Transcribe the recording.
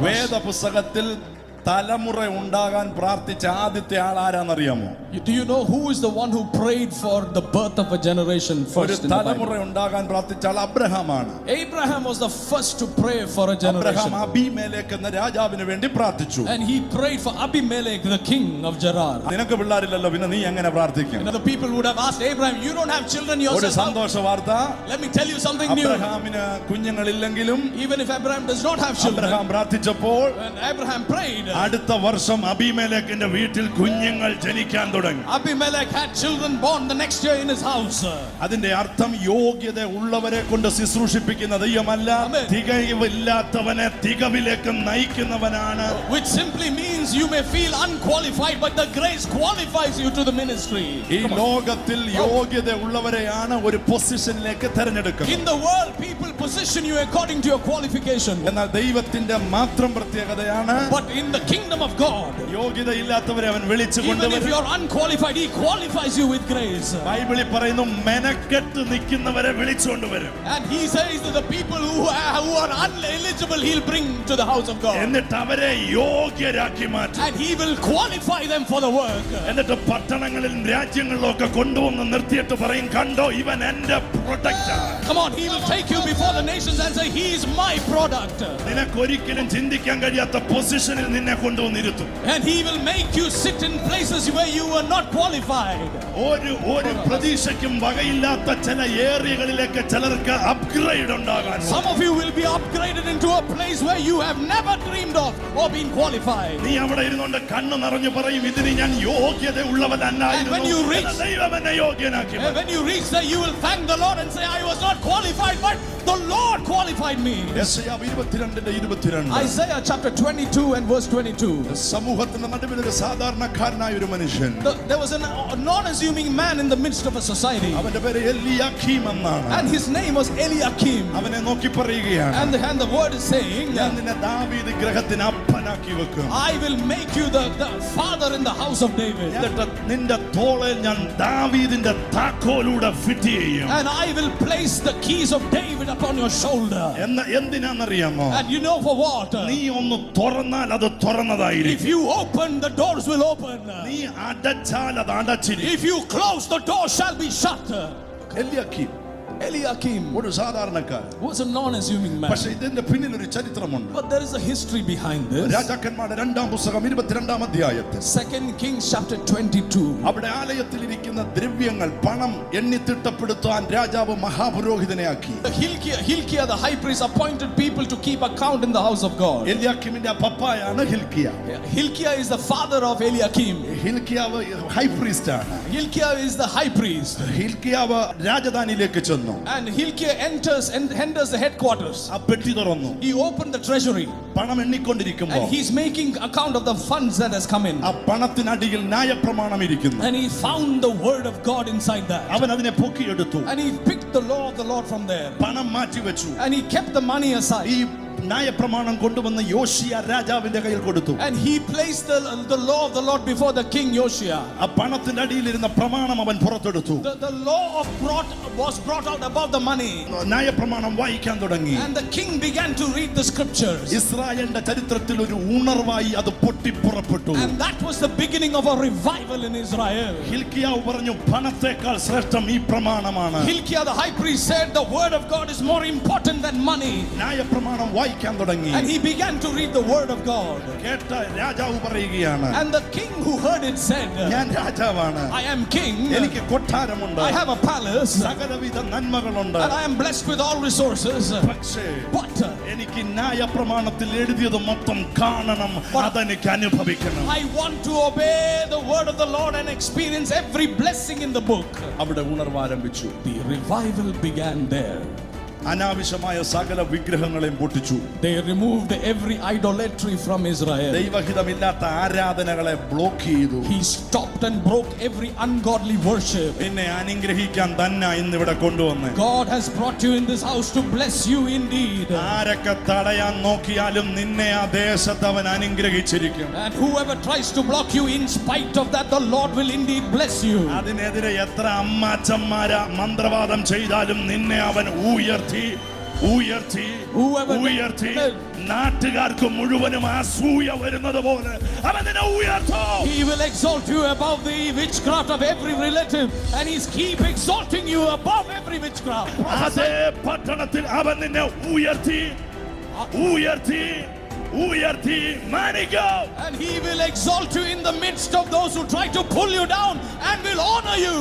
വേദപുസ്തകത്തിൽ തലമുറ ഉണ്ടാകാൻ പ്രാർത്ഥിച്ച ആദ്യത്തെ ആൾ ആരാന്നറിയാമോ Do you know who is the one who prayed for the birth of a generation ഒരു first in the തലമുറ Bible? ഉണ്ടാകാൻ പ്രാർത്ഥിച്ച ആൾ അബ്രഹാമാണ് Abraham was the first to pray for a Abraham generation. അബിമേലേക്ക് എന്ന രാജാവിന് വേണ്ടി പ്രാർത്ഥിച്ചു And he prayed for Abimelech, the king of Gerar. നിനക്ക് പിള്ളേരില്ലല്ലോ പിന്നെ നീ എങ്ങനെ പ്രാർത്ഥിക്കും You know, the people would have asked Abraham, You don't have children ഒരു yourself. how- സന്തോഷ വാർത്ത Let me tell you something new. അബ്രഹാമിന് കുഞ്ഞുങ്ങളില്ലെങ്കിലും Even if Abraham does not have children, Abraham പ്രാർത്ഥിച്ചപ്പോൾ when Abraham prayed, അടുത്ത വർഷം അബിമേലക്കിന്റെ വീട്ടിൽ കുഞ്ഞുങ്ങൾ ജനിക്കാൻ തുടങ്ങി. Abimelech had children born the next year in his house അതിന്റെ അർത്ഥം യോഗ്യത ഉള്ളവരെ കൊണ്ട് ശുശ്രൂഷിപ്പിക്കുന്ന ദൈവമല്ല. തികവില്ലാത്തവനെ തികവിലേക്ക് നയിക്കുന്നവനാണ്. Which simply means you may feel unqualified but the grace qualifies you to the ministry. ഈ ലോകത്തിൽ യോഗ്യത ഉള്ളവരെയാണ് ഒരു പൊസിഷനിലേക്ക് തിരഞ്ഞെടുക്കുന്നത്. In the world people position you according to your qualification. എന്നാൽ ദൈവത്തിന്റെ മാത്രം പ്രത്യേകതയാണ് but in the kingdom of God, യോഗ്യത ഇല്ലാത്തവരെ അവൻ വിളിച്ചു even if കൊണ്ടുവരും you're unqualified, He qualifies you with grace. ബൈബിളിൽ പറയുന്നു മെനക്കെട്ട് നിൽക്കുന്നവരെ വിളിച്ചുകൊണ്ടുവരും And He says that the people who are, who are uneligible, He'll bring to the house of God. എന്നിട്ട് അവരെ യോഗ്യരാക്കി മാറ്റും And He will qualify them for the work. എന്നിട്ട് പട്ടണങ്ങളിലും രാജ്യങ്ങളിലും ഒക്കെ കൊണ്ടുവന്ന് നിർത്തിയിട്ട് പറയും കണ്ടോ ഇവൻ എന്റെ product Come on, He will take you before the nations and say, He is my product. നിനക്കൊരിക്കലും ചിന്തിക്കാൻ കഴിയാത്ത പൊസിഷനിൽ നിന്നെ കൊണ്ടുവന്നിരുത്തും And He will make you sit in places where you were not qualified. ഒരു ഒരു പ്രതീക്ഷയ്ക്കും വകയില്ലാത്ത ചില ഏരിയകളിലേക്ക് ചിലർക്ക് അപ്ഗ്രേഡ് ഉണ്ടാകാൻ Some of you will be upgraded into a place where you have never dreamed of or been qualified. നീ അവിടെ ഇരുന്നുകൊണ്ട് കണ്ണു നിറഞ്ഞു പറയും ഇതിന് ഞാൻ യോഗ്യത And when you ഉള്ളവനല്ലായിരുന്നു reach- എന്നാൽ ദൈവം എന്നെ യോഗ്യനാക്കി And when you reach there, you will thank the Lord and say, I was not qualified, but the Lord qualified me. യെശയ്യാവ് ഇരുപത്തിരണ്ടിന്റെ ഇരുപത്തിരണ്ട് Isaiah chapter 22 and verse 22. സമൂഹത്തിന്റെ നടുവിൽ ഒരു സാധാരണക്കാരനായ ഒരു മനുഷ്യൻ The- there was an- a non-assuming man in the midst of a society, അവന്റെ പേര് എല്ലിയാഖീം എന്നാണ് and his name was Eliakim. അവനെ നോക്കി പറയുകയാണ് And the, and the word is saying, ഞാൻ നിന്നെ ദാവീദ് ഗ്രഹത്തിന് അപ്പനാക്കി വെക്കും I will make you the, the father in the house of David. എന്നിട്ട് നിന്റെ തോളെ ഞാൻ ദാവീദിന്റെ താക്കോലൂടെ ഫിറ്റ് ചെയ്യും And I will place the keys of David upon your shoulder. എന്ന് എന്തിനാണെന്നറിയാമോ And you know for what? നീ ഒന്ന് തുറന്നാൽ അത് If തുറന്നതായിരിക്കും you open, the doors will open. നീ അടച്ചാൽ അത് അടച്ചിരിക്കും If you close, the door shall be shut. എല്ലിയാഖീം Eliakim ഒരു സാധാരണക്കാരൻ was a non-assuming man. പക്ഷെ ഇതിന്റെ പിന്നിൽ ഒരു ചരിത്രമുണ്ട് But there is a history behind this. രാജാക്കന്മാരുടെ രണ്ടാം പുസ്തകം ഇരുപത്തിരണ്ടാം അധ്യായത്തിൽ Second Kings chapter 22. അവിടെ ആലയത്തിൽ ഇരിക്കുന്ന ദ്രവ്യങ്ങൾ പണം എണ്ണി തിട്ടപ്പെടുത്താൻ രാജാവ് മഹാപുരോഹിതനെ ആക്കി Hilkiah, Hilkiah the high priest appointed people to keep account in the house of God. എല്ലിയാക്കിമിന്റെ പപ്പായാണ് Hilkiah Hilkiah is the father of Eliakim. ഹിൽക്കിയാവ് high priest ആണ് Hilkiah is the high priest. ഹിൽക്കിയാവ് രാജധാനിയിലേക്ക് ചെന്നു And Hilkiah enters and enters the headquarters. ആ പെട്ടി തുറന്നു He opened the treasury പണം എണ്ണിക്കൊണ്ടിരിക്കുമ്പോൾ and he's making account of the funds that has come in. ആ പണത്തിനടിയിൽ ന്യായപ്രമാണം ഇരിക്കുന്നു And he found the word of God inside that. അവൻ അതിനെ പൊക്കിയെടുത്തു And he picked the law of the Lord from there. പണം മാറ്റി വെച്ചു And he kept the money aside. ഈ ന്യായപ്രമാണം കൊണ്ടുവന്ന് യോഷിയ രാജാവിന്റെ കയ്യിൽ കൊടുത്തു And he placed the, the law of the Lord before the king Yoshia. ആ പണത്തിന്റെ അടിയിലിരുന്ന പ്രമാണം അവൻ പുറത്തെടുത്തു The, the law of brought was brought out above the money. ന്യായപ്രമാണം വായിക്കാൻ തുടങ്ങി And the king began to read the scriptures. ഇസ്രായേലിന്റെ ചരിത്രത്തിൽ ഒരു ഉണർവായി അത് പൊട്ടിപ്പുറപ്പെട്ടു And that was the beginning of a revival in Israel. ഹിൽക്കിയാവ് പറഞ്ഞു പണത്തെക്കാൾ ശ്രേഷ്ഠം ഈ പ്രമാണമാണ് Hilkiah the high priest said the word of God is more important than money. ന്യായപ്രമാണം വായിക്കാൻ തുടങ്ങി And he began to read the word of God. കേട്ട രാജാവ് പറയുകയാണ് And the king who heard it said, ഞാൻ രാജാവാണ് I am king. എനിക്ക് കൊട്ടാരമുണ്ട് I have a palace. സകലവിധ നന്മകളുണ്ട് And I am blessed with all resources. പക്ഷേ But എനിക്ക് ന്യായപ്രമാണത്തിൽ എഴുതിയത് മൊത്തം കാണണം അതെനിക്ക് അനുഭവിക്കണം I want to obey the word of the Lord and experience every blessing in the book. അവിടെ ഉണർവ് ആരംഭിച്ചു The revival began there. അനാവശ്യമായ സകല വിഗ്രഹങ്ങളെയും പൊട്ടിച്ചു They removed every idolatry from Israel. ദൈവഹിതമില്ലാത്ത ആരാധനകളെ ബ്ലോക്ക് ചെയ്തു He stopped and broke every ungodly worship. നിന്നെ അനുഗ്രഹിക്കാൻ തന്നെ ഇന്നിവിടെ കൊണ്ടുവന്ന് God has brought you in this house to bless you indeed. ആരൊക്കെ തടയാൻ നോക്കിയാലും നിന്നെ ആ ദേശത്ത് അവൻ അനുഗ്രഹിച്ചിരിക്കും And whoever tries to block you, in spite of that, the Lord will indeed bless you. അതിനെതിരെ എത്ര അമ്മാച്ചന്മാര മന്ത്രവാദം ചെയ്താലും നിന്നെ അവൻ ഉയർത്തി ഉയർത്തി Whoever- ഉയർത്തി നാട്ടുകാർക്ക് മുഴുവനും അസൂയ വരുന്നത് പോലെ അവൻ നിന്നെ ഉയർത്തും He will exalt you above the witchcraft of every relative, and He's keep exalting you above every witchcraft. അതേ പട്ടണത്തിൽ അവൻ നിന്നെ ഉയർത്തി ഉയർത്തി ഉയർത്തി മാനിക്കും And He will exalt you in the midst of those who try to pull you down and will honor you.